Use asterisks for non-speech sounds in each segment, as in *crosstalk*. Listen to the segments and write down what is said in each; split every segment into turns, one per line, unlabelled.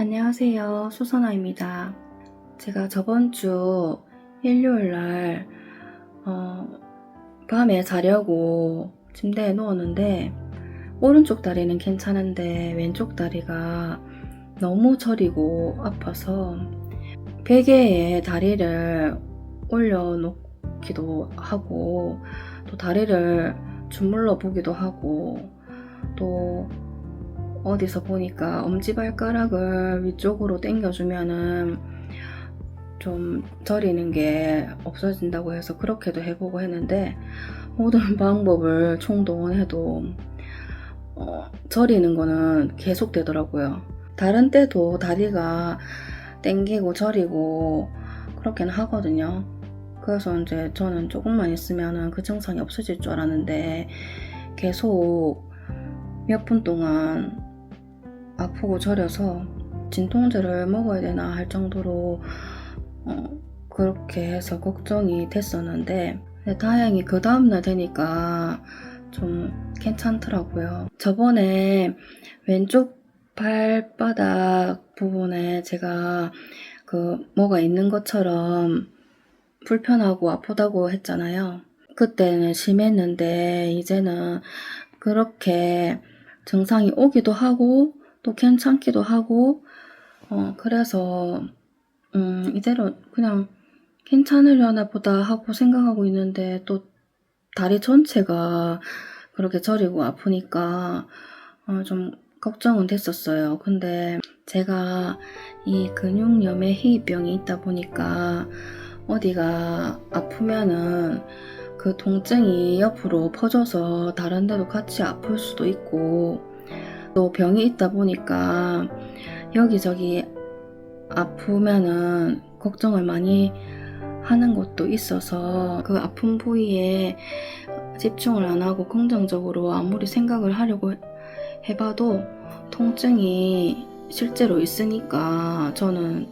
안녕하세요. 수선아입니다. 제가 저번 주 일요일 날, 어, 밤에 자려고 침대에 누웠는데, 오른쪽 다리는 괜찮은데, 왼쪽 다리가 너무 저리고 아파서, 베개에 다리를 올려놓기도 하고, 또 다리를 주물러 보기도 하고, 또 어디서 보니까 엄지발가락을 위쪽으로 당겨주면은 좀 저리는 게 없어진다고 해서 그렇게도 해보고 했는데 모든 *laughs* 방법을 총동원해도 어, 저리는 거는 계속 되더라고요. 다른 때도 다리가 땡기고 저리고 그렇게는 하거든요. 그래서 이제 저는 조금만 있으면은 그 증상이 없어질 줄 알았는데 계속 몇 분 동안 아프고 저려서 진통제를 먹어야 되나 할 정도로 어, 그렇게 해서 걱정이 됐었는데 다행히 그 다음날 되니까 좀 괜찮더라고요. 저번에 왼쪽 발바닥 부분에 제가 그 뭐가 있는 것처럼 불편하고 아프다고 했잖아요. 그때는 심했는데 이제는 그렇게 증상이 오기도 하고 또 괜찮기도 하고 어 그래서 음 이대로 그냥 괜찮으려나 보다 하고 생각하고 있는데 또 다리 전체가 그렇게 저리고 아프니까 어, 좀 걱정은 됐었어요. 근데 제가 이 근육염의 희귀병이 있다 보니까 어디가 아프면은 그 통증이 옆으로 퍼져서 다른 데도 같이 아플 수도 있고 또 병이 있다 보니까 여기저기 아프면은 걱정을 많이 하는 것도 있어서 그 아픈 부위에 집중을 안 하고 긍정적으로 아무리 생각을 하려고 해봐도 통증이 실제로 있으니까 저는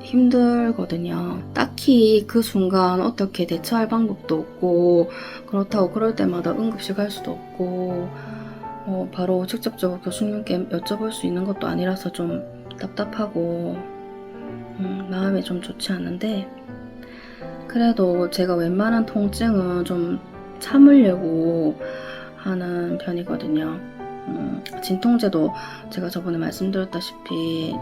힘들거든요. 딱히 그 순간 어떻게 대처할 방법도 없고 그렇다고 그럴 때마다 응급실 갈 수도 없고 어, 바로 직접적으로 교수님께 여쭤볼 수 있는 것도 아니라서 좀 답답하고 음, 마음이 좀 좋지 않은데 그래도 제가 웬만한 통증은 좀 참으려고 하는 편이거든요. 음, 진통제도 제가 저번에 말씀드렸다시피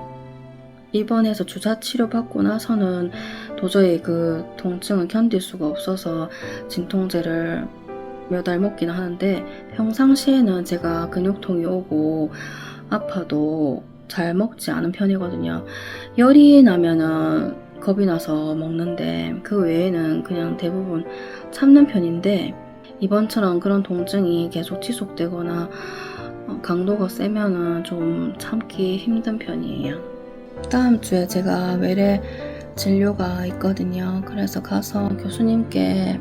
입원해서 주사 치료 받고 나서는 도저히 그 통증을 견딜 수가 없어서 진통제를 몇 알 먹긴 하는데 평상시에는 제가 근육통이 오고 아파도 잘 먹지 않은 편이거든요. 열이 나면은 겁이 나서 먹는데 그 외에는 그냥 대부분 참는 편인데 이번처럼 그런 통증이 계속 지속되거나 어, 강도가 세면은 좀 참기 힘든 편이에요. 다음 주에 제가 외래 진료가 있거든요. 그래서 가서 교수님께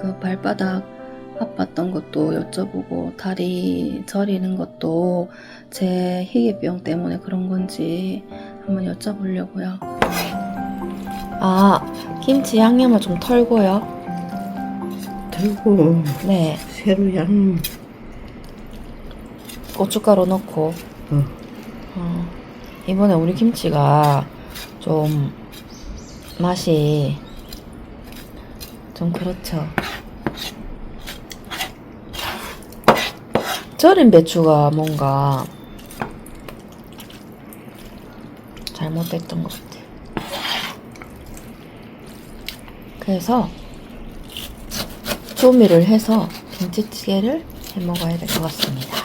그 발바닥 아팠던 것도 여쭤보고 다리 저리는 것도 제 희귀병 때문에 그런 건지 한번 여쭤보려고요.
아, 김치 양념을 좀 털고요.
들고
네,
새로 양
고춧가루 넣고.
어.
어, 이번에 우리 김치가 좀 맛이 좀 그렇죠. 절인 배추가 뭔가 잘못됐던 것 같아. 그래서 조미를 해서 김치찌개를 해 먹어야 될 것 같습니다.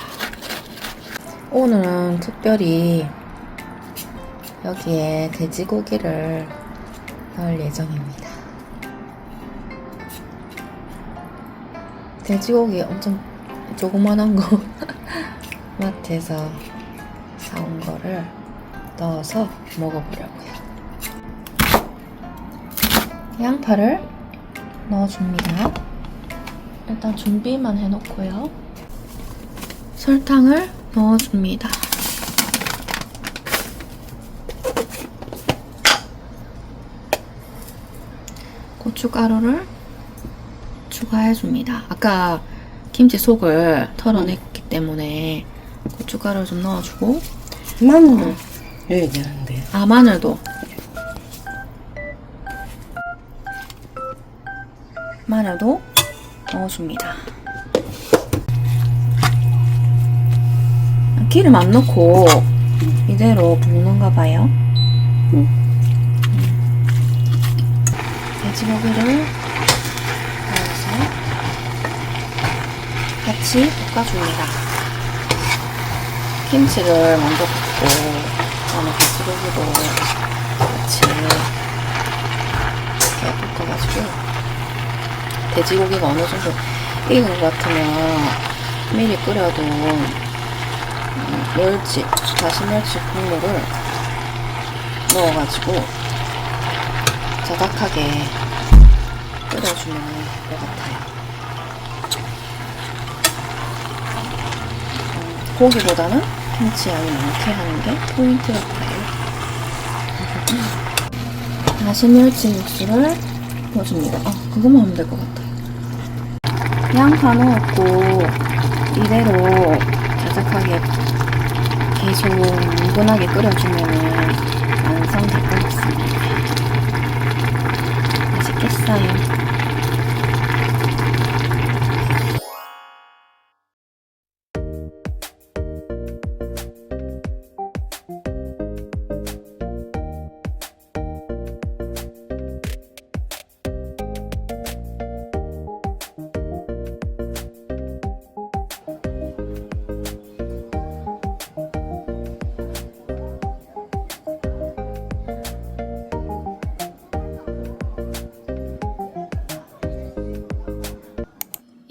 오늘은 특별히 여기에 돼지고기를 넣을 예정입니다. 돼지고기 엄청 조그만한 거 *laughs* 마트에서 사온 거를 넣어서 먹어보려고요. 양파를 넣어줍니다. 일단 준비만 해놓고요. 설탕을 넣어줍니다. 고춧가루를 추가해줍니다. 아까 김치 속을 털어냈기 때문에 고춧가루 좀 넣어주고
마늘을 해야 되는데.
아 마늘도 마늘도 넣어줍니다. 기름 안 넣고 이대로 볶는가 봐요.
응.
돼지고기를 넣어서 같이 볶아줍니다. 김치를 먼저 볶고 그다음에 돼지고기도 같이 이렇게 볶아가지고 돼지고기가 어느 정도 익은 것 같으면 미리 끓여둔 음, 멸치, 다시 멸치 국물을 넣어가지고 자작하게 끓여주면 될 것 같아요. 음, 고기보다는 김치 양이 많게 하는 게 포인트 같아요. 다시 멸치 육수를 넣어줍니다. 아, 그거만 하면 될 것 같아요. 양파 넣었고, 이대로 자작하게 계속 뭉근하게 끓여주면 완성될 것 같습니다. 맛있겠어요.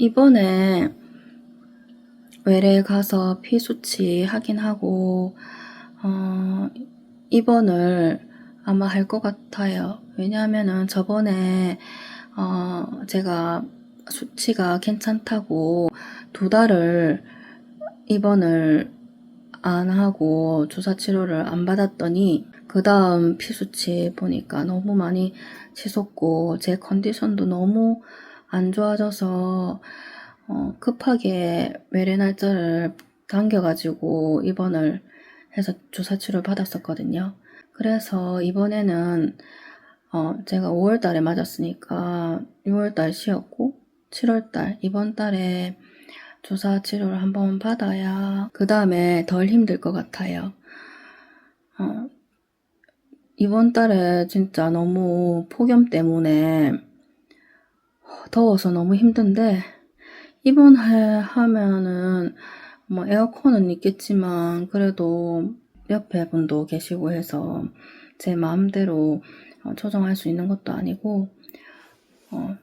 이번에 외래 가서 피 수치 하긴 하고 어, 입원을 아마 할 것 같아요. 왜냐하면은 저번에 어, 제가 수치가 괜찮다고 두 달을 입원을 안 하고 주사 치료를 안 받았더니 그 다음 피 수치 보니까 너무 많이 치솟고 제 컨디션도 너무 안 좋아져서 어, 급하게 외래 날짜를 당겨가지고 입원을 해서 주사 치료를 받았었거든요. 그래서 이번에는 어, 제가 5월 달에 맞았으니까 6월 달 쉬었고 7월 달 이번 달에 주사 치료를 한번 받아야 그 다음에 덜 힘들 것 같아요. 어, 이번 달에 진짜 너무 폭염 때문에 더워서 너무 힘든데 입원하면은 뭐 에어컨은 있겠지만 그래도 옆에 분도 계시고 해서 제 마음대로 어, 조정할 수 있는 것도 아니고 어,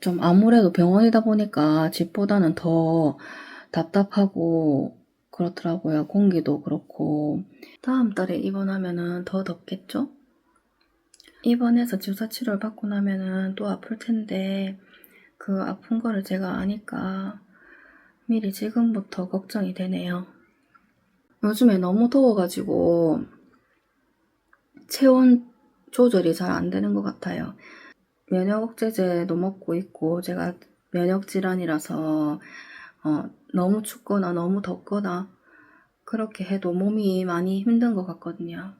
좀 아무래도 병원이다 보니까 집보다는 더 답답하고 그렇더라고요. 공기도 그렇고 다음 달에 입원하면은 더 덥겠죠? 입원해서 주사 치료를 받고 나면은 또 아플 텐데 그 아픈 거를 제가 아니까 미리 지금부터 걱정이 되네요. 요즘에 너무 더워가지고 체온 조절이 잘 안 되는 것 같아요. 면역 억제제도 먹고 있고 제가 면역 질환이라서 어, 너무 춥거나 너무 덥거나 그렇게 해도 몸이 많이 힘든 것 같거든요.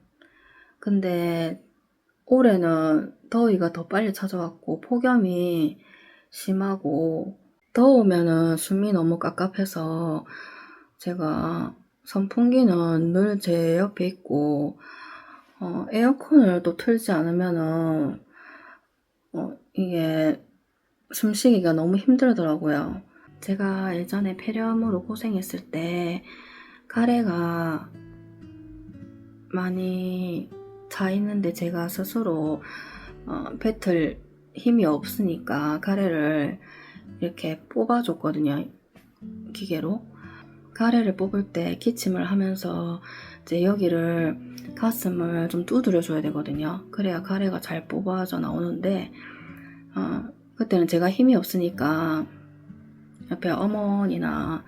근데 올해는 더위가 더 빨리 찾아왔고 폭염이 심하고 더우면은 숨이 너무 깝깝해서 제가 선풍기는 늘 제 옆에 있고 어, 에어컨을 또 틀지 않으면은 어, 이게 숨쉬기가 너무 힘들더라고요. 제가 예전에 폐렴으로 고생했을 때 가래가 많이 차 있는데 제가 스스로 어, 뱉을 힘이 없으니까 가래를 이렇게 뽑아줬거든요. 기계로. 가래를 뽑을 때 기침을 하면서 이제 여기를 가슴을 좀 두드려 줘야 되거든요. 그래야 가래가 잘 뽑아져 나오는데 어, 그때는 제가 힘이 없으니까 옆에 어머니나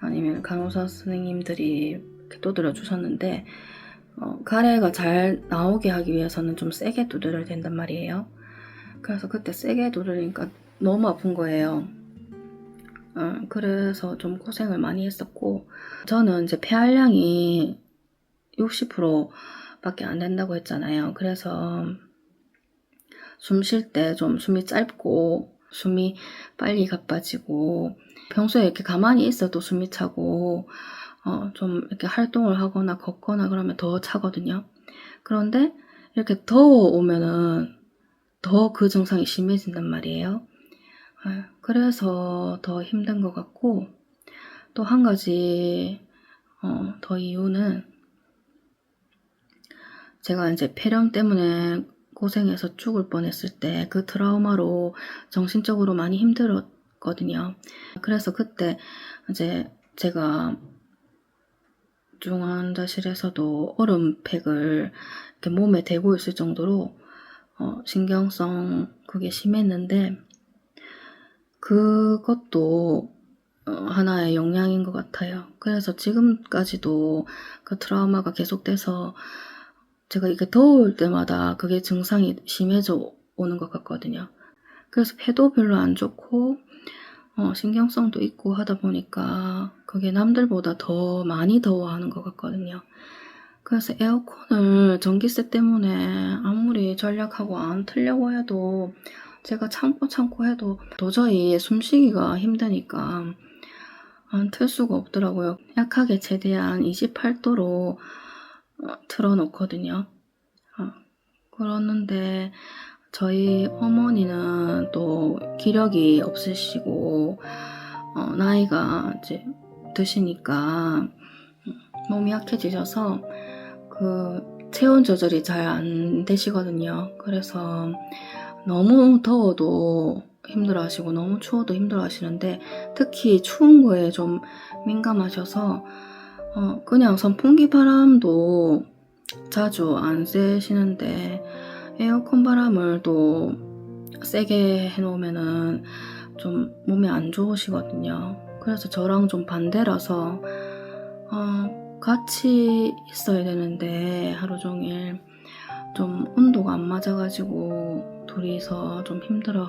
아니면 간호사 선생님들이 이렇게 두드려 주셨는데 어, 가래가 잘 나오게 하기 위해서는 좀 세게 두드려야 된단 말이에요. 그래서 그때 세게 두드리니까 너무 아픈 거예요. 어, 그래서 좀 고생을 많이 했었고 저는 이제 폐활량이 60%밖에 안 된다고 했잖아요. 그래서 숨 쉴 때 좀 숨이 짧고 숨이 빨리 가빠지고 평소에 이렇게 가만히 있어도 숨이 차고 어, 좀 이렇게 활동을 하거나 걷거나 그러면 더 차거든요. 그런데 이렇게 더워 오면은 더 그 증상이 심해진단 말이에요. 아, 그래서 더 힘든 것 같고 또 한 가지 어, 더 이유는 제가 이제 폐렴 때문에 고생해서 죽을 뻔했을 때 그 트라우마로 정신적으로 많이 힘들었거든요. 그래서 그때 이제 제가 중 환자실에서도 얼음팩을 이렇게 몸에 대고 있을 정도로 어, 신경성 그게 심했는데 그것도 어, 하나의 영향인 것 같아요. 그래서 지금까지도 그 트라우마가 계속돼서 제가 이게 더울 때마다 그게 증상이 심해져 오는 것 같거든요. 그래서 폐도 별로 안 좋고 어, 신경성도 있고 하다 보니까 그게 남들보다 더 많이 더워하는 것 같거든요. 그래서 에어컨을 전기세 때문에 아무리 전략하고 안 틀려고 해도 제가 참고 참고 해도 도저히 숨쉬기가 힘드니까 안 틀 수가 없더라고요. 약하게 최대한 28도로 틀어놓거든요. 어, 그러는데 저희 어머니는 또 기력이 없으시고 어, 나이가 이제 드시니까 몸이 약해지셔서 그 체온 조절이 잘 안 되시거든요. 그래서 너무 더워도 힘들어 하시고 너무 추워도 힘들어 하시는데 특히 추운 거에 좀 민감하셔서 어, 그냥 선풍기 바람도 자주 안 쐬시는데 에어컨 바람을 또 세게 해놓으면은 좀 몸이 안 좋으시거든요. 그래서 저랑 좀 반대라서 어, 같이 있어야 되는데 하루 종일 좀 온도가 안 맞아가지고 둘이서 좀 힘들어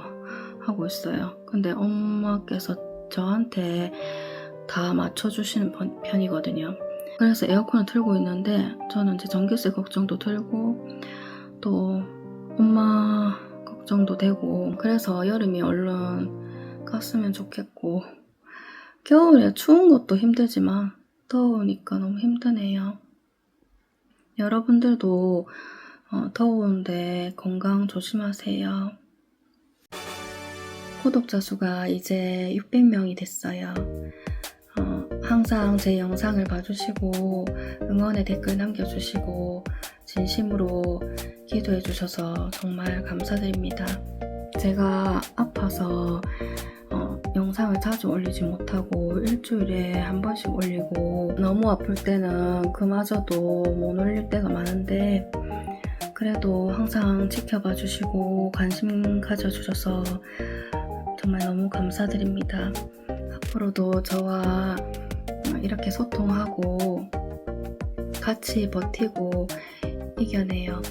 하고 있어요. 근데 엄마께서 저한테 다 맞춰주시는 편- 편이거든요. 그래서 에어컨을 틀고 있는데 저는 이제 전기세 걱정도 들고 또 엄마 걱정도 되고 그래서 여름이 얼른 갔으면 좋겠고 겨울에 추운 것도 힘들지만 더우니까 너무 힘드네요. 여러분들도 어, 더운데 건강 조심하세요. 구독자 수가 이제 600명이 됐어요. 어, 항상 제 영상을 봐주시고 응원의 댓글 남겨주시고 진심으로 기도해 주셔서 정말 감사드립니다. 제가 아파서 어, 영상을 자주 올리지 못하고 일주일에 한 번씩 올리고 너무 아플 때는 그마저도 못 올릴 때가 많은데 그래도 항상 지켜봐 주시고 관심 가져 주셔서 정말 너무 감사드립니다. 앞으로도 저와 이렇게 소통하고 같이 버티고 이겨내요.